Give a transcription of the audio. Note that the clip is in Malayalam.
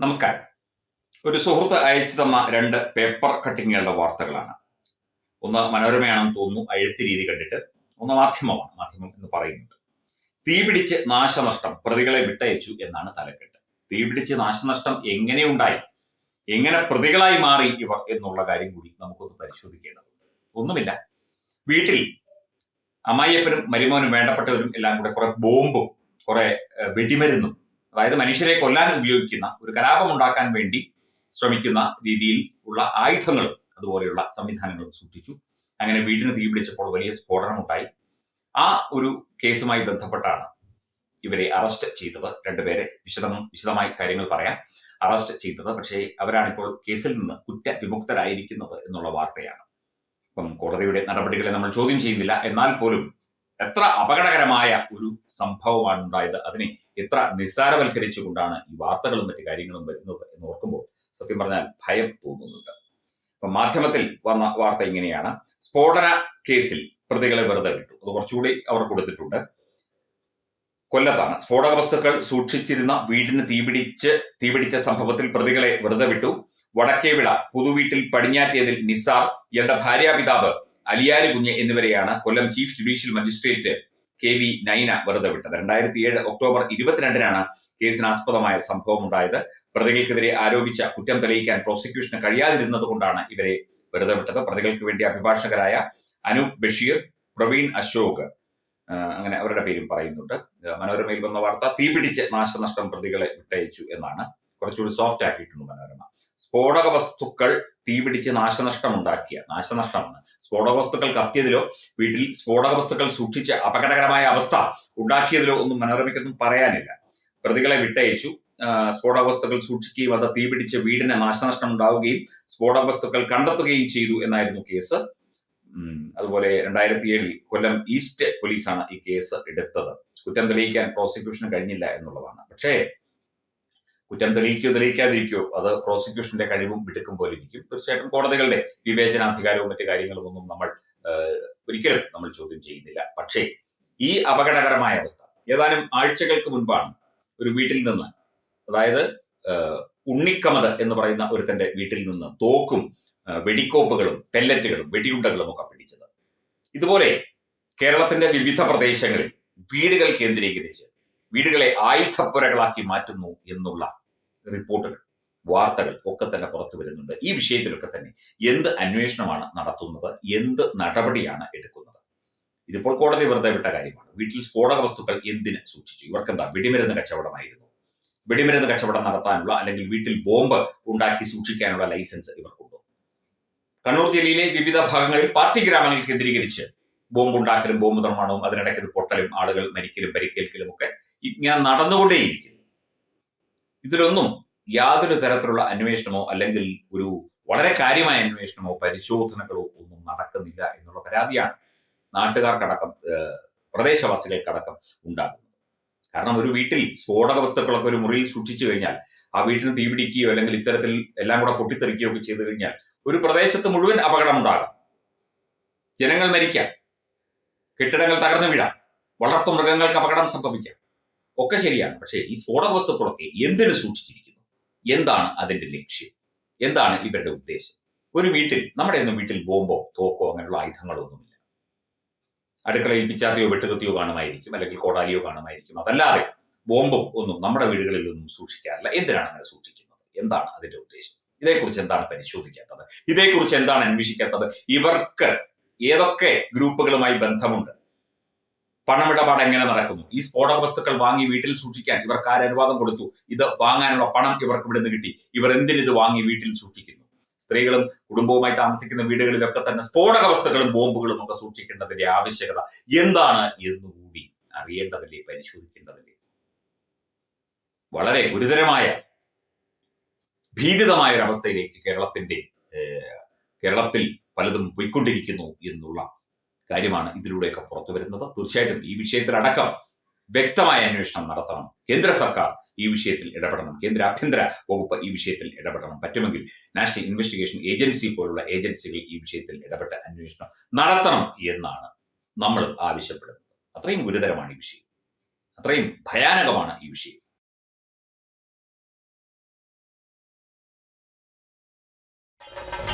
നമസ്കാരം. ഒരു സുഹൃത്ത് അയച്ചു തന്ന രണ്ട് പേപ്പർ കട്ടിങ്ങുകളുടെ വാർത്തകളാണ്. ഒന്ന് മനോരമയാണെന്ന് തോന്നുന്നു അഴുത്തി രീതി കണ്ടിട്ട്. ഒന്ന് മാധ്യമമാണ് മാധ്യമം എന്ന് പറയുന്നത്. തീപിടിച്ച് നാശനഷ്ടം പ്രതികളെ വിട്ടയച്ചു എന്നാണ് തലക്കെട്ട്. തീപിടിച്ച് നാശനഷ്ടം എങ്ങനെ ഉണ്ടായി? എങ്ങനെ പ്രതികളായി മാറി ഇവർ എന്നുള്ള കാര്യം കൂടി നമുക്കൊന്ന് പരിശോധിക്കേണ്ടതുണ്ട്. ഒന്നുമില്ല. വീട്ടിൽ അമ്മായിയപ്പനും മരുമോനും വേണ്ടപ്പെട്ടവരും എല്ലാം കൂടെ കുറെ ബോംബും കുറെ വെടിമരുന്നും അതായത് മനുഷ്യരെ കൊല്ലാൻ ഉപയോഗിക്കുന്ന ഒരു കലാപം ഉണ്ടാക്കാൻ വേണ്ടി ശ്രമിക്കുന്ന രീതിയിൽ ഉള്ള ആയുധങ്ങളും അതുപോലെയുള്ള സംവിധാനങ്ങളും സൂക്ഷിച്ചു. അങ്ങനെ വീടിന് തീപിടിച്ചപ്പോൾ വലിയ സ്ഫോടനമുണ്ടായി. ആ ഒരു കേസുമായി ബന്ധപ്പെട്ടാണ് ഇവരെ അറസ്റ്റ് ചെയ്തത്. രണ്ടുപേരെ വിശദം വിശദമായി കാര്യങ്ങൾ പറയാം. അറസ്റ്റ് ചെയ്തത്. പക്ഷേ അവരാണിപ്പോൾ കേസിൽ നിന്ന് കുറ്റ വിമുക്തരായിരിക്കുന്നത് എന്നുള്ള വാർത്തയാണ്. ഇപ്പം കോടതിയുടെ നടപടികളെ നമ്മൾ ചോദ്യം ചെയ്യുന്നില്ല. എന്നാൽ പോലും എത്ര അപകടകരമായ ഒരു സംഭവമാണ് ഉണ്ടായത് അതിനെ എത്ര നിസ്സാരവൽക്കരിച്ചുകൊണ്ടാണ് ഈ വാർത്തകളും മറ്റു കാര്യങ്ങളും വരുന്നത് എന്ന് ഓർക്കുമ്പോൾ സത്യം പറഞ്ഞാൽ ഭയം തോന്നുന്നുണ്ട്. അപ്പൊ മാധ്യമത്തിൽ വന്ന വാർത്ത ഇങ്ങനെയാണ്. സ്ഫോടന കേസിൽ പ്രതികളെ വെറുതെ വിട്ടു. അത് കുറച്ചുകൂടി അവർ കൊടുത്തിട്ടുണ്ട്. കൊല്ലത്താണ്. സ്ഫോടക വസ്തുക്കൾ സൂക്ഷിച്ചിരുന്ന വീടിന് തീപിടിച്ച് തീപിടിച്ച സംഭവത്തിൽ പ്രതികളെ വെറുതെ വിട്ടു. വടക്കേവിള പുതുവീട്ടിൽ പടിഞ്ഞാറ്റേതിൽ നിസാർ ഇയാളുടെ ഭാര്യാപിതാവ് അലിയാരി കുഞ്ഞ് എന്നിവരെയാണ് Kollam chief judicial magistrate K V Naina വെറുതെ വിട്ടത്. രണ്ടായിരത്തി ഏഴ് ഒക്ടോബർ ഇരുപത്തിരണ്ടിനാണ് കേസിനാസ്പദമായ സംഭവം ഉണ്ടായത്. പ്രതികൾക്കെതിരെ ആരോപിച്ച കുറ്റം തെളിയിക്കാൻ പ്രോസിക്യൂഷന് കഴിയാതിരുന്നത് കൊണ്ടാണ് ഇവരെ വെറുതെ വിട്ടത്. പ്രതികൾക്ക് വേണ്ടി അഭിഭാഷകരായ അനൂപ് ബഷീർ പ്രവീൺ അശോക് അങ്ങനെ അവരുടെ പേരും പറയുന്നുണ്ട്. മനോരമയിൽ വന്ന വാർത്ത തീപിടിച്ച് നാശനഷ്ടം പ്രതികളെ വിട്ടയച്ചു എന്നാണ് കുറച്ചുകൂടി സോഫ്റ്റ് ആക്കിയിട്ടുണ്ട് മനോരമ. സ്ഫോടക വസ്തുക്കൾ തീപിടിച്ച് നാശനഷ്ടം ഉണ്ടാക്കിയ നാശനഷ്ടമാണ്. സ്ഫോടക വസ്തുക്കൾ കത്തിയതിലോ വീട്ടിൽ സ്ഫോടക വസ്തുക്കൾ സൂക്ഷിച്ച് അപകടകരമായ അവസ്ഥ ഉണ്ടാക്കിയതിലോ ഒന്നും മനോരമയ്ക്കൊന്നും പറയാനില്ല. പ്രതികളെ വിട്ടയച്ചു. സ്ഫോടക വസ്തുക്കൾ സൂക്ഷിക്കുകയും അത് തീപിടിച്ച് വീടിന് നാശനഷ്ടം ഉണ്ടാവുകയും സ്ഫോടക വസ്തുക്കൾ കണ്ടെത്തുകയും ചെയ്തു എന്നായിരുന്നു കേസ്. അതുപോലെ രണ്ടായിരത്തി ഏഴിൽ കൊല്ലം ഈസ്റ്റ് പോലീസാണ് ഈ കേസ് എടുത്തത്. കുറ്റം തെളിയിക്കാൻ പ്രോസിക്യൂഷന് കഴിഞ്ഞില്ല എന്നുള്ളതാണ്. പക്ഷേ കുറ്റം തെളിയിക്കോ തെളിയിക്കാതിരിക്കോ അത് പ്രോസിക്യൂഷന്റെ കഴിവും വിടുക്കും പോലെ ഇരിക്കും. തീർച്ചയായിട്ടും കോടതികളുടെ വിവേചനാധികാരവും മറ്റു കാര്യങ്ങളും ഒന്നും നമ്മൾ ഒരിക്കലും നമ്മൾ ചോദ്യം ചെയ്യുന്നില്ല. പക്ഷേ ഈ അപകടകരമായ അവസ്ഥ ഏതാനും ആഴ്ചകൾക്ക് മുൻപാണ് ഒരു വീട്ടിൽ നിന്ന് അതായത് ഉണ്ണിക്കമത് എന്ന് പറയുന്ന ഒരുത്തന്റെ വീട്ടിൽ നിന്ന് തോക്കും വെടിക്കോപ്പുകളും പെല്ലറ്റുകളും വെടിയുണ്ടകളും ഒക്കെ പിടിച്ചത്. ഇതുപോലെ കേരളത്തിന്റെ വിവിധ പ്രദേശങ്ങളിൽ വീടുകൾ കേന്ദ്രീകരിച്ച് വീടുകളെ ആയുധപ്പുരകളാക്കി മാറ്റുന്നു എന്നുള്ള റിപ്പോർട്ടുകൾ വാർത്തകൾ ഒക്കെ തന്നെ പുറത്തു വരുന്നുണ്ട്. ഈ വിഷയത്തിലൊക്കെ തന്നെ എന്ത് അന്വേഷണമാണ് നടത്തുന്നത്? എന്ത് നടപടിയാണ് എടുക്കുന്നത്? ഇതിപ്പോൾ കോടതി വെറുതെ വിട്ട കാര്യമാണ്. വീട്ടിൽ സ്ഫോടക വസ്തുക്കൾ എന്തിന് സൂക്ഷിച്ചു? ഇവർക്കെന്താ വെടിമരുന്ന് കച്ചവടമായിരുന്നു? വെടിമരുന്ന് കച്ചവടം നടത്താനുള്ള അല്ലെങ്കിൽ വീട്ടിൽ ബോംബ് ഉണ്ടാക്കി സൂക്ഷിക്കാനുള്ള ലൈസൻസ് ഇവർക്കുണ്ടോ? കണ്ണൂർ ജില്ലയിലെ വിവിധ ഭാഗങ്ങളിൽ പാർട്ടി ഗ്രാമങ്ങൾ കേന്ദ്രീകരിച്ച് ബോംബ് ഉണ്ടാക്കലും ബോംബ് നിർമ്മാണവും അതിനിടയ്ക്ക് ഇത് പൊട്ടലും ആളുകൾ മരിക്കലും പരിക്കേൽക്കലും ഒക്കെ ഇങ്ങനെ നടന്നുകൊണ്ടേയിരിക്കുന്നു. ഇതിലൊന്നും യാതൊരു തരത്തിലുള്ള അന്വേഷണമോ അല്ലെങ്കിൽ ഒരു വളരെ കാര്യമായ അന്വേഷണമോ പരിശോധനകളോ ഒന്നും നടക്കുന്നില്ല എന്നുള്ള പരാതിയാണ് നാട്ടുകാർക്കടക്കം പ്രദേശവാസികൾക്കടക്കം ഉണ്ടാകുന്നത്. കാരണം ഒരു വീട്ടിൽ സ്ഫോടക വസ്തുക്കളൊക്കെ ഒരു മുറിയിൽ സൂക്ഷിച്ചു കഴിഞ്ഞാൽ ആ വീട്ടിന് തീപിടിക്കുകയോ അല്ലെങ്കിൽ ഇത്തരത്തിൽ എല്ലാം കൂടെ പൊട്ടിത്തെറിക്കുകയോ ഒക്കെ ചെയ്തു കഴിഞ്ഞാൽ ഒരു പ്രദേശത്ത് മുഴുവൻ അപകടമുണ്ടാകാം. ജനങ്ങൾ മരിക്കാം. കെട്ടിടങ്ങൾ തകർന്നു വീഴാം. വളർത്തു മൃഗങ്ങൾക്ക് അപകടം സംഭവിക്കാം. ഒക്കെ ശരിയാണ്. പക്ഷേ ഈ സ്ഫോടക വസ്തുക്കളൊക്കെ എന്തിനു സൂക്ഷിച്ചിരിക്കുന്നു? എന്താണ് അതിന്റെ ലക്ഷ്യം? എന്താണ് ഇവരുടെ ഉദ്ദേശം? ഒരു വീട്ടിൽ നമ്മുടെ ഒന്നും വീട്ടിൽ ബോംബോ തോക്കോ അങ്ങനെയുള്ള ആയുധങ്ങളോ ഒന്നുമില്ല. അടുക്കളയിൽ പിച്ചാത്തിയോ വെട്ടുകത്തിയോ കാണുമായിരിക്കും. അല്ലെങ്കിൽ കോടാലിയോ കാണുമായിരിക്കും. അതല്ലാതെ ബോംബും ഒന്നും നമ്മുടെ വീടുകളിൽ ഒന്നും സൂക്ഷിക്കാറില്ല. എന്തിനാണ് അങ്ങനെ സൂക്ഷിക്കുന്നത്? എന്താണ് അതിന്റെ ഉദ്ദേശം? ഇതേക്കുറിച്ച് എന്താണ് പരിശോധിക്കാത്തത്? ഇതേക്കുറിച്ച് എന്താണ് അന്വേഷിക്കാത്തത്? ഇവർക്ക് ഏതൊക്കെ ഗ്രൂപ്പുകളുമായി ബന്ധമുണ്ട്? പണമിടപാട് എങ്ങനെ നടക്കുന്നു? ഈ സ്ഫോടക വസ്തുക്കൾ വാങ്ങി വീട്ടിൽ സൂക്ഷിക്കാൻ ഇവർക്ക് ആര് അനുവാദം കൊടുത്തു? ഇത് വാങ്ങാനുള്ള പണം ഇവർക്ക് ഇവിടെ നിന്ന് കിട്ടി. ഇവർ എന്തിനിത് വാങ്ങി വീട്ടിൽ സൂക്ഷിക്കുന്നു? സ്ത്രീകളും കുടുംബവുമായി താമസിക്കുന്ന വീടുകളിലൊക്കെ തന്നെ സ്ഫോടക വസ്തുക്കളും ബോംബുകളും ഒക്കെ സൂക്ഷിക്കേണ്ടതിന്റെ ആവശ്യകത എന്താണ് എന്നുകൂടി അറിയേണ്ടതല്ലേ പരിശോധിക്കേണ്ടതല്ലേ? വളരെ ഗുരുതരമായ ഭീതിതമായ ഒരു കേരളത്തിന്റെ കേരളത്തിൽ പലതും പോയിക്കൊണ്ടിരിക്കുന്നു എന്നുള്ള കാര്യമാണ് ഇതിലൂടെയൊക്കെ പുറത്തു വരുന്നത്. തീർച്ചയായിട്ടും ഈ വിഷയത്തിലടക്കം വ്യക്തമായ അന്വേഷണം നടത്തണം. കേന്ദ്ര സർക്കാർ ഈ വിഷയത്തിൽ ഇടപെടണം. കേന്ദ്ര ആഭ്യന്തര വകുപ്പ് ഈ വിഷയത്തിൽ ഇടപെടണം. പറ്റുമെങ്കിൽ നാഷണൽ ഇൻവെസ്റ്റിഗേഷൻ ഏജൻസി പോലുള്ള ഏജൻസികൾ ഈ വിഷയത്തിൽ ഇടപെട്ട് അന്വേഷണം നടത്തണം എന്നാണ് നമ്മൾ ആവശ്യപ്പെടുന്നത്. അത്രയും ഗുരുതരമാണ് ഈ വിഷയം. അത്രയും ഭയാനകമാണ് ഈ വിഷയം. you